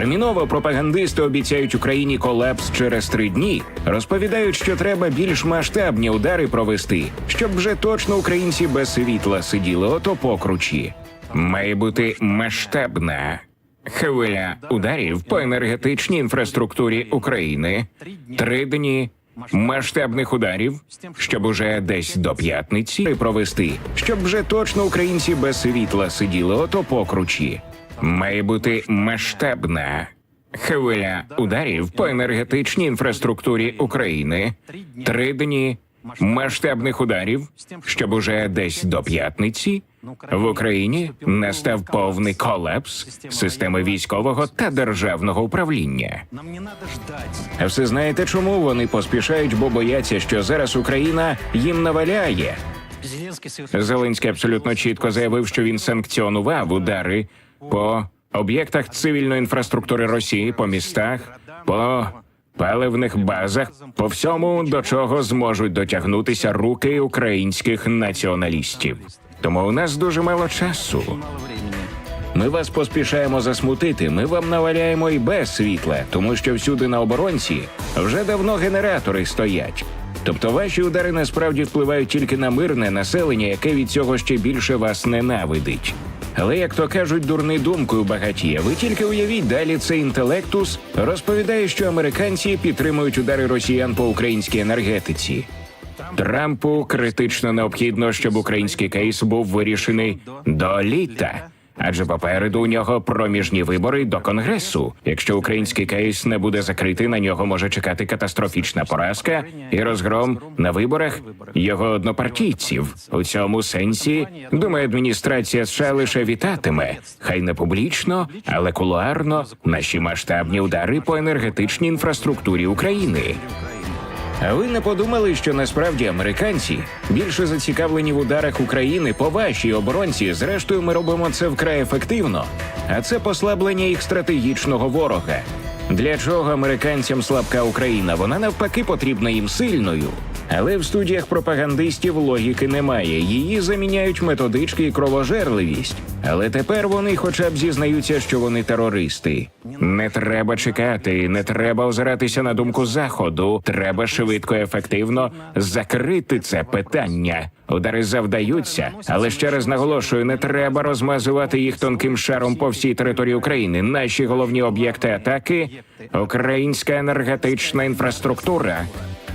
Терміново пропагандисти обіцяють Україні колапс через три дні. Розповідають, що треба більш масштабні удари провести, щоб вже точно українці без світла сиділи ото покручі. Має бути масштабна хвиля ударів по енергетичній інфраструктурі України. Три дні масштабних ударів, щоб уже десь до п'ятниці провести, щоб вже точно українці без світла сиділи ото покручі. Має бути масштабна хвиля ударів по енергетичній інфраструктурі України. Три дні масштабних ударів, щоб уже десь до п'ятниці в Україні настав повний колапс системи військового та державного управління. А все знаєте, чому вони поспішають, бо бояться, що зараз Україна їм наваляє. Зеленський абсолютно чітко заявив, що він санкціонував удари по об'єктах цивільної інфраструктури Росії, по містах, по паливних базах, по всьому, до чого зможуть дотягнутися руки українських націоналістів. Тому у нас дуже мало часу. Ми вас поспішаємо засмутити. Ми вам наваляємо і без світла, тому що всюди на оборонці вже давно генератори стоять. Тобто ваші удари насправді впливають тільки на мирне населення, яке від цього ще більше вас ненавидить. Але як то кажуть, дурний думкою багатіє. Ви тільки уявіть, далі цей інтелектус розповідає, що американці підтримують удари росіян по українській енергетиці. Трампу критично необхідно, щоб український кейс був вирішений до літа. Адже попереду у нього проміжні вибори до конгресу. Якщо український кейс не буде закритий, на нього може чекати катастрофічна поразка і розгром на виборах його однопартійців. У цьому сенсі думаю, адміністрація США лише вітатиме, хай не публічно, але кулуарно наші масштабні удари по енергетичній інфраструктурі України. А ви не подумали, що насправді американці більше зацікавлені в ударах України по вашій оборонці? Зрештою, ми робимо це вкрай ефективно. А це послаблення їх стратегічного ворога. Для чого американцям слабка Україна? Вона навпаки потрібна їм сильною. Але в студіях пропагандистів логіки немає. Її заміняють методички і кровожерливість. Але тепер вони хоча б зізнаються, що вони терористи. Не треба чекати, не треба озиратися на думку заходу. Треба швидко, ефективно закрити це питання. Удари завдаються, але ще раз наголошую, не треба розмазувати їх тонким шаром по всій території України. Наші головні об'єкти атаки українська енергетична інфраструктура.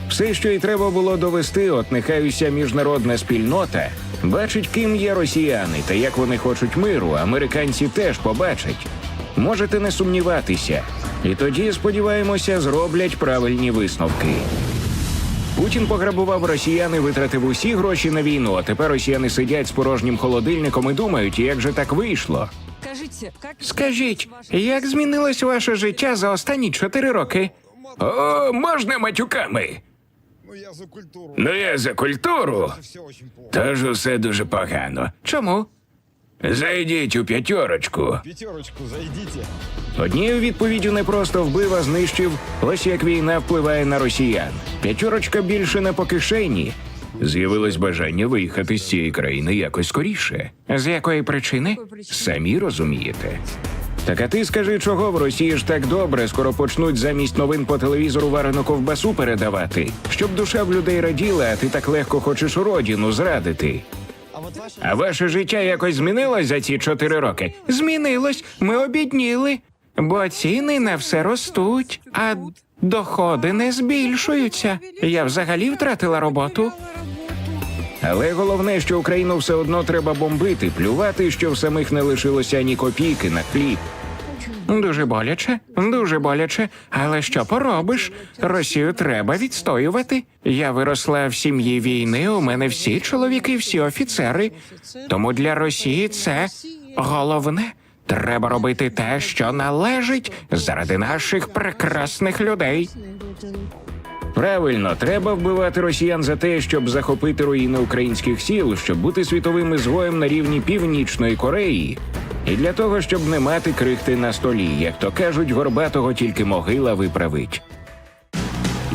Все, що й треба було довести, от нехай уся міжнародна спільнота бачить, ким є росіяни та як вони хочуть миру. Американці теж побачать. Можете не сумніватися, і тоді, сподіваємося, зроблять правильні висновки. Путін пограбував росіян і витратив усі гроші на війну. А тепер росіяни сидять з порожнім холодильником і думають, як же так вийшло. Скажіть, як змінилось ваше життя за останні чотири роки? О, можна матюками. Ну я за культуру. Ну я за. Тож усе дуже погано. Чому? Зайдіть у п'ятерочку. Пятерочку зайдите. Однією відповіддю не просто вбив, а знищив. Ось як війна впливає на росіян. П'ятерочка більше не по кишені. З'явилось бажання виїхати з цієї країни якось скоріше. З якої причини? Самі розумієте. Так а ти скажи, чого в Росії ж так добре, скоро почнуть замість новин по телевізору варену ковбасу передавати, щоб душа в людей раділа, а ти так легко хочеш родину зрадити. А ваше... Життя якось змінилось за ці чотири роки? Змінилось. Ми обідніли. Бо ціни на все ростуть, а доходи не збільшуються. Я взагалі втратила роботу. Але головне, що Україну все одно треба бомбити, плювати, що в самих не лишилося ні копійки на хліб. Дуже боляче, дуже боляче. Але що поробиш? Росію треба відстоювати. Я виросла в сім'ї війни. У мене всі чоловіки, всі офіцери. Тому для Росії це головне. Треба робити те, що належить заради наших прекрасних людей. Правильно, треба вбивати росіян за те, щоб захопити руїни українських сіл, щоб бути світовим ізгоєм на рівні Північної Кореї. І для того, щоб не мати крихти на столі, як то кажуть, горбатого тільки могила виправить.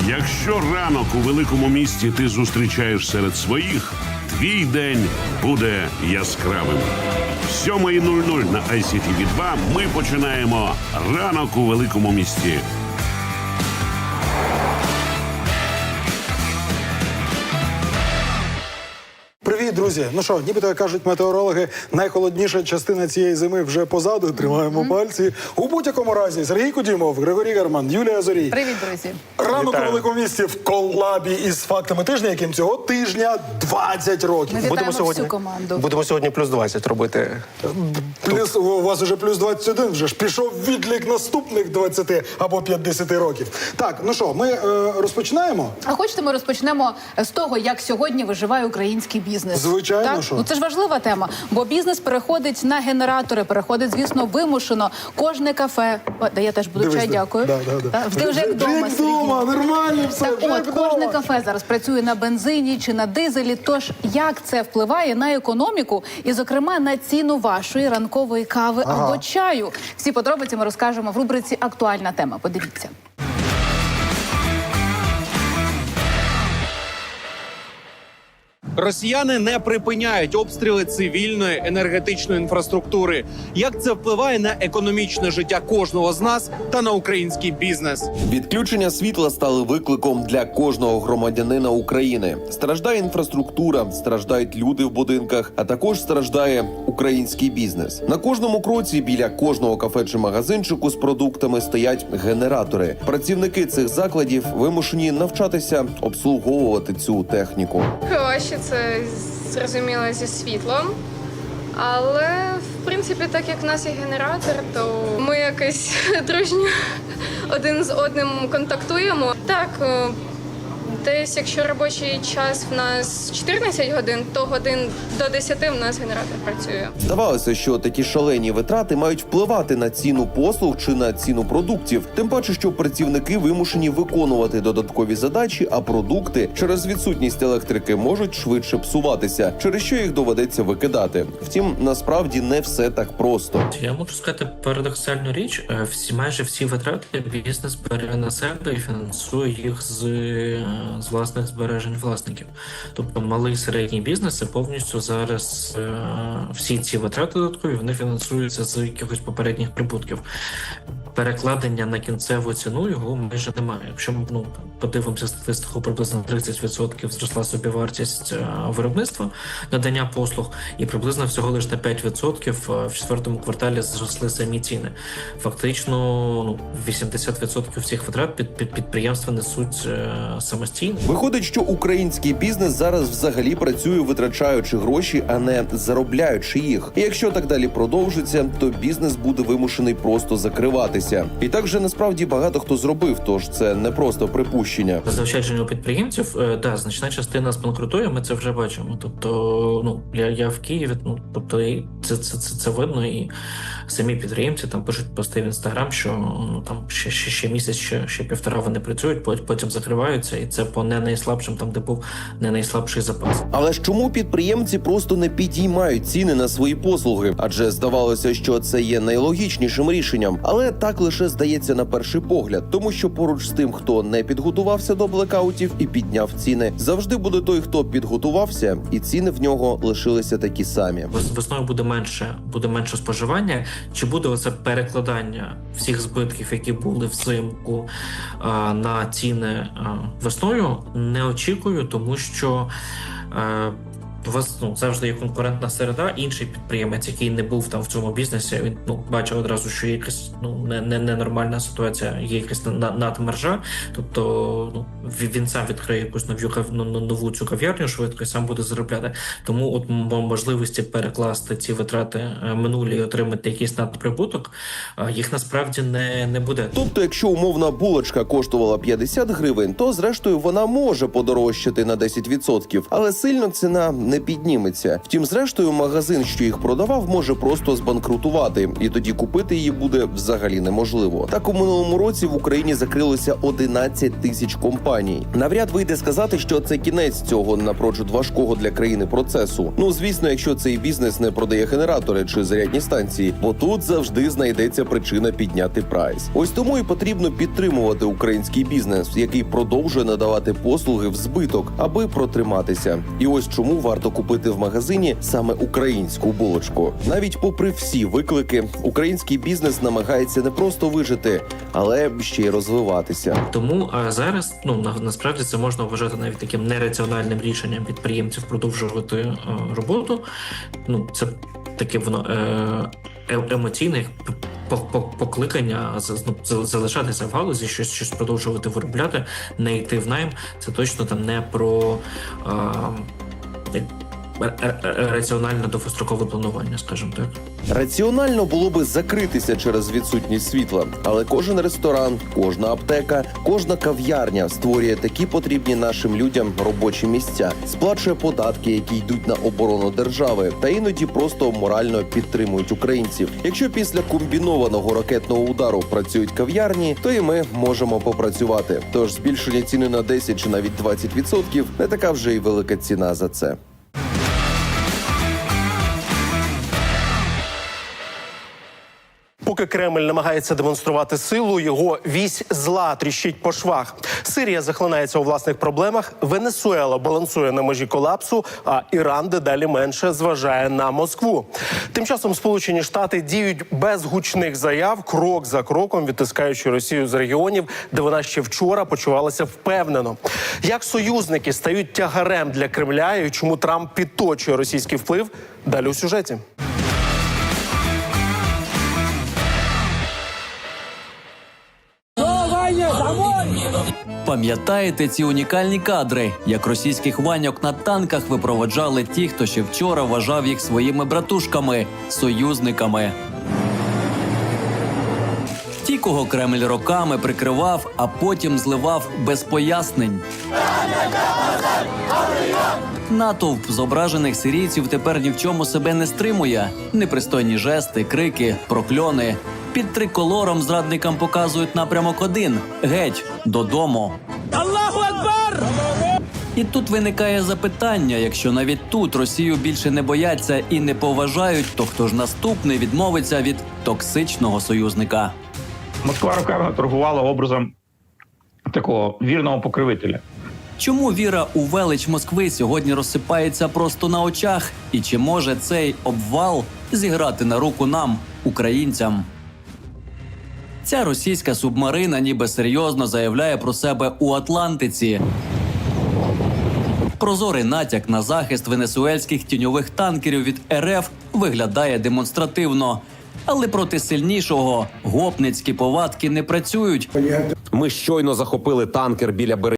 Якщо ранок у великому місті ти зустрічаєш серед своїх, твій день буде яскравим. з 7.00 на ICTV 2 ми починаємо ранок у великому місті. Друзі! Ну що, нібито як кажуть метеорологи, найхолодніша частина цієї зими вже позаду. Тримаємо пальці. У будь-якому разі Сергій Кудімов, Григорій Гарман, Юлія Зорій. Привіт, друзі. Ранок у великому місті в колабі із фактами тижня, яким цього тижня 20 років. Ми вітаємо всю команду. Будемо сьогодні плюс 20 робити. Плюс у вас уже плюс 21, вже ж пішов відлік наступних 20 або 50 років. Так, ну що, ми е, розпочинаємо. А хочете, ми розпочнемо з того, як сьогодні виживає український бізнес. Звичайно, так? що. Ну, це ж важлива тема, бо бізнес переходить на генератори, переходить, звісно, вимушено. Кожне кафе. О, да я теж буду Дивись, чай, да. дякую. Да, да, да. Ти вже як вдома, вдома, нормально все, Так от, кожне кафе зараз працює на бензині чи на дизелі. Тож як це впливає на економіку і, зокрема, на ціну вашої ранкової кави або чаю? Всі подробиці ми розкажемо в рубриці Актуальна тема. Подивіться. Росіяни не припиняють обстріли цивільної енергетичної інфраструктури. Як це впливає на економічне життя кожного з нас та на український бізнес? Відключення світла стали викликом для кожного громадянина України. Страждає інфраструктура, страждають люди в будинках, а також страждає український бізнес. На кожному кроці біля кожного кафе чи магазинчику з продуктами стоять генератори. Працівники цих закладів вимушені навчатися обслуговувати цю техніку. Краще це зрозуміло зі світлом. Але в принципі, так як в нас є генератор, то ми якось дружньо один з одним контактуємо. Так, е, десь якщо робочий час в нас 14 годин, то годин до 10 в нас генератор працює. Здавалося, що такі шалені витрати мають впливати на ціну послуг чи на ціну продуктів. Тим паче, що працівники вимушені виконувати додаткові задачі, а продукти через відсутність електрики можуть швидше псуватися, через що їх доведеться викидати. Втім, насправді не все так просто. Я можу сказати парадоксальну річ. Е, Всі майже всі витрати бізнес бере на себе і фінансує їх з, е, з власних збережень власників. Тобто малий середній бізнес це повністю зараз е, всі ці витрати додаткові вони фінансуються з якихось попередніх прибутків. Перекладення на кінцеву ціну його майже немає. Якщо ми ну, подивимося статистику, приблизно 30% зросла собівартість е, виробництва надання послуг, і приблизно всього лише на 5% в четвертому кварталі зросли самі ціни. Фактично, ну 80% всіх витрат під, під підприємства несуть е, самостійно. Виходить, що український бізнес зараз взагалі працює, витрачаючи гроші, а не заробляючи їх. І якщо так далі продовжиться, то бізнес буде вимушений просто закриватися. І так же насправді багато хто зробив, тож це не просто припущення. Заощадження у підприємців, е, да, значна частина збанкрутує, ми це вже бачимо. Тобто, ну я, я в Києві, ну тобто і це, це, це, це видно, і самі підприємці там пишуть пости в інстаграм, що ну там ще, ще, ще місяць, ще, ще півтора вони працюють, пот- потім закриваються, і це по не найслабшим, там де був не найслабший запас. Але ж чому підприємці просто не підіймають ціни на свої послуги? Адже здавалося, що це є найлогічнішим рішенням, але так лише здається на перший погляд, тому що поруч з тим, хто не підготувався до блекаутів і підняв ціни, завжди буде той, хто підготувався, і ціни в нього лишилися такі самі. Весною буде менше, буде менше споживання. Чи буде оце перекладання всіх збитків, які були взимку на ціни весною? Не очікую, тому що. Вас ну завжди є конкурентна середа. Інший підприємець, який не був там в цьому бізнесі, він ну бачив одразу, що є якась ну не, не, ненормальна ситуація, є якась на- надмержа. Тобто, ну він сам відкриє якусь нову ну, ну, нову цю кав'ярню швидко і сам буде заробляти. Тому от можливості перекласти ці витрати е, минулі і отримати якийсь надприбуток, е, їх насправді не, не буде. Тобто, якщо умовна булочка коштувала 50 гривень, то зрештою вона може подорожчати на 10%, але сильно ціна не підніметься. Втім, зрештою, магазин, що їх продавав, може просто збанкрутувати, і тоді купити її буде взагалі неможливо. Так у минулому році в Україні закрилося 11 тисяч компаній. Навряд вийде сказати, що це кінець цього напрочуд важкого для країни процесу. Ну звісно, якщо цей бізнес не продає генератори чи зарядні станції, бо тут завжди знайдеться причина підняти прайс. Ось тому і потрібно підтримувати український бізнес, який продовжує надавати послуги в збиток, аби протриматися. І ось чому варто варто купити в магазині саме українську булочку. Навіть попри всі виклики, український бізнес намагається не просто вижити, але ще й розвиватися. Тому а зараз ну на, насправді це можна вважати навіть таким нераціональним рішенням підприємців продовжувати е, роботу. Ну це таке воно е, е, емоційне по- по- покликання ну, залишатися в галузі, щось щось продовжувати виробляти, не йти в найм. Це точно там не про. Е, it, раціональне довгострокове планування, скажімо так. Раціонально було би закритися через відсутність світла, але кожен ресторан, кожна аптека, кожна кав'ярня створює такі потрібні нашим людям робочі місця, сплачує податки, які йдуть на оборону держави, та іноді просто морально підтримують українців. Якщо після комбінованого ракетного удару працюють кав'ярні, то і ми можемо попрацювати. Тож збільшення ціни на 10 чи навіть 20% не така вже й велика ціна за це. Кремль намагається демонструвати силу, його вісь зла тріщить по швах. Сирія захлинається у власних проблемах. Венесуела балансує на межі колапсу, а Іран дедалі менше зважає на Москву. Тим часом Сполучені Штати діють без гучних заяв, крок за кроком відтискаючи Росію з регіонів, де вона ще вчора почувалася впевнено. Як союзники стають тягарем для Кремля і чому Трамп підточує російський вплив? Далі у сюжеті. Пам'ятаєте ці унікальні кадри, як російських ваньок на танках випроводжали ті, хто ще вчора вважав їх своїми братушками, союзниками. Ті, кого Кремль роками прикривав, а потім зливав без пояснень. Натовп зображених сирійців тепер ні в чому себе не стримує. Непристойні жести, крики, прокльони. Під триколором зрадникам показують напрямок один геть додому. Аллаху Акбар! І тут виникає запитання: якщо навіть тут Росію більше не бояться і не поважають, то хто ж наступний відмовиться від токсичного союзника? Москва роками торгувала образом такого вірного покривителя. Чому віра у велич Москви сьогодні розсипається просто на очах? І чи може цей обвал зіграти на руку нам, українцям? Ця російська субмарина ніби серйозно заявляє про себе у Атлантиці. Прозорий натяк на захист венесуельських тіньових танкерів від РФ виглядає демонстративно. Але проти сильнішого гопницькі повадки не працюють. Ми щойно захопили танкер біля берегів.